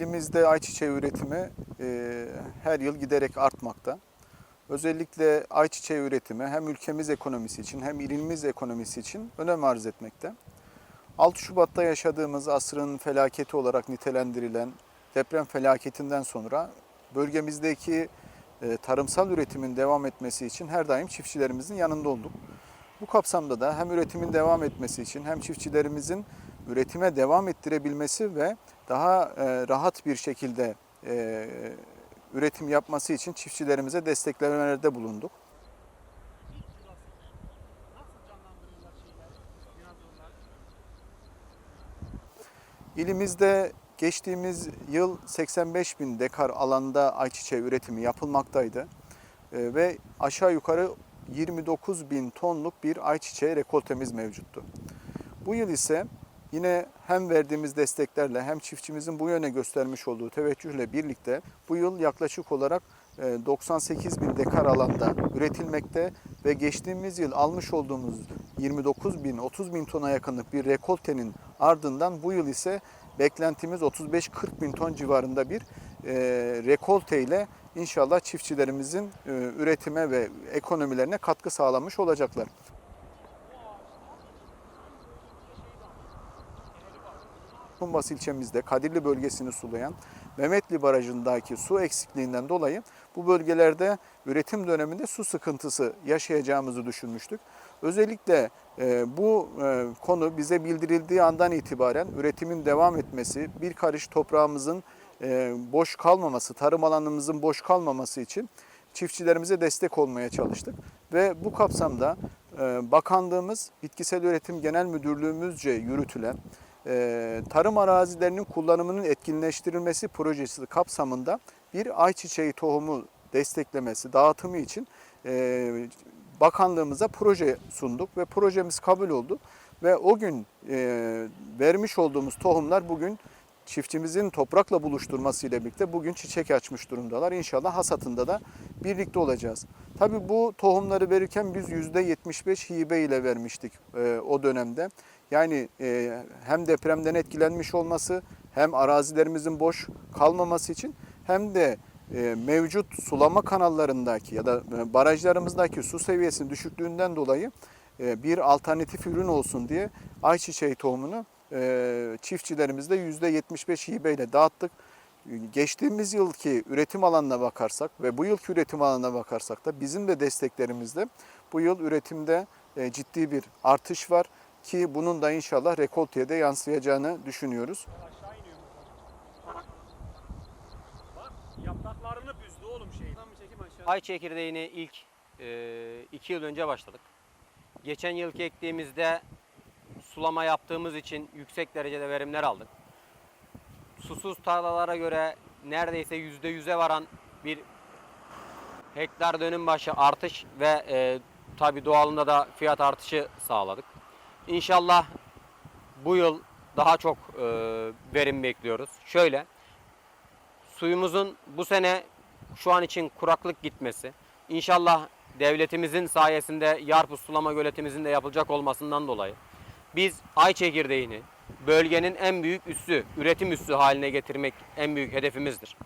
İlimizde ayçiçeği üretimi e, her yıl giderek artmakta. Özellikle ayçiçeği üretimi hem ülkemiz ekonomisi için hem ilimiz ekonomisi için önem arz etmekte. 6 Şubat'ta yaşadığımız asrın felaketi olarak nitelendirilen deprem felaketinden sonra bölgemizdeki e, tarımsal üretimin devam etmesi için her daim çiftçilerimizin yanında olduk. Bu kapsamda da hem üretimin devam etmesi için hem çiftçilerimizin üretime devam ettirebilmesi ve daha e, rahat bir şekilde e, üretim yapması için çiftçilerimize desteklemelerde bulunduk. İlimizde geçtiğimiz yıl 85 bin dekar alanda ayçiçeği üretimi yapılmaktaydı. E, ve aşağı yukarı 29 bin tonluk bir ayçiçeği rekoltemiz mevcuttu. Bu yıl ise yine hem verdiğimiz desteklerle hem çiftçimizin bu yöne göstermiş olduğu teveccühle birlikte bu yıl yaklaşık olarak e, 98 bin dekar alanda üretilmekte ve geçtiğimiz yıl almış olduğumuz 29 bin 30 bin tona yakınlık bir rekoltenin ardından bu yıl ise beklentimiz 35-40 bin ton civarında bir e, rekolte ile inşallah çiftçilerimizin e, üretime ve ekonomilerine katkı sağlamış olacaklar. Kumbas ilçemizde Kadirli bölgesini sulayan Mehmetli Barajı'ndaki su eksikliğinden dolayı bu bölgelerde üretim döneminde su sıkıntısı yaşayacağımızı düşünmüştük. Özellikle e, bu e, konu bize bildirildiği andan itibaren üretimin devam etmesi, bir karış toprağımızın e, boş kalmaması, tarım alanımızın boş kalmaması için çiftçilerimize destek olmaya çalıştık. Ve bu kapsamda bakanlığımız Bitkisel Üretim Genel Müdürlüğümüzce yürütülen e, tarım arazilerinin kullanımının etkinleştirilmesi projesi kapsamında bir ayçiçeği tohumu desteklemesi, dağıtımı için e, bakanlığımıza proje sunduk ve projemiz kabul oldu. Ve o gün e, vermiş olduğumuz tohumlar bugün çiftçimizin toprakla buluşturması ile birlikte bugün çiçek açmış durumdalar. İnşallah hasatında da birlikte olacağız. Tabii bu tohumları verirken biz %75 hibe ile vermiştik e, o dönemde. Yani e, hem depremden etkilenmiş olması hem arazilerimizin boş kalmaması için hem de e, mevcut sulama kanallarındaki ya da e, barajlarımızdaki su seviyesinin düşüklüğünden dolayı e, bir alternatif ürün olsun diye ayçiçeği tohumunu çiftçilerimizde %75 hibeyle dağıttık. Geçtiğimiz yılki üretim alanına bakarsak ve bu yılki üretim alanına bakarsak da bizim de desteklerimizde bu yıl üretimde e, ciddi bir artış var ki bunun da inşallah rekolteye de yansıyacağını düşünüyoruz. Yapraklarını büzdü oğlum şey. Aşağı. Ay çekirdeğini ilk e, iki yıl önce başladık. Geçen yılki ektiğimizde sulama yaptığımız için yüksek derecede verimler aldık. Susuz tarlalara göre neredeyse yüzde yüze varan bir hektar dönüm başı artış ve e, tabi doğalında da fiyat artışı sağladık. İnşallah bu yıl daha çok e, verim bekliyoruz. Şöyle, suyumuzun bu sene şu an için kuraklık gitmesi, inşallah devletimizin sayesinde Yarpuz Sulama Göletimizin de yapılacak olmasından dolayı biz ay çekirdeğini bölgenin en büyük üssü, üretim üssü haline getirmek en büyük hedefimizdir.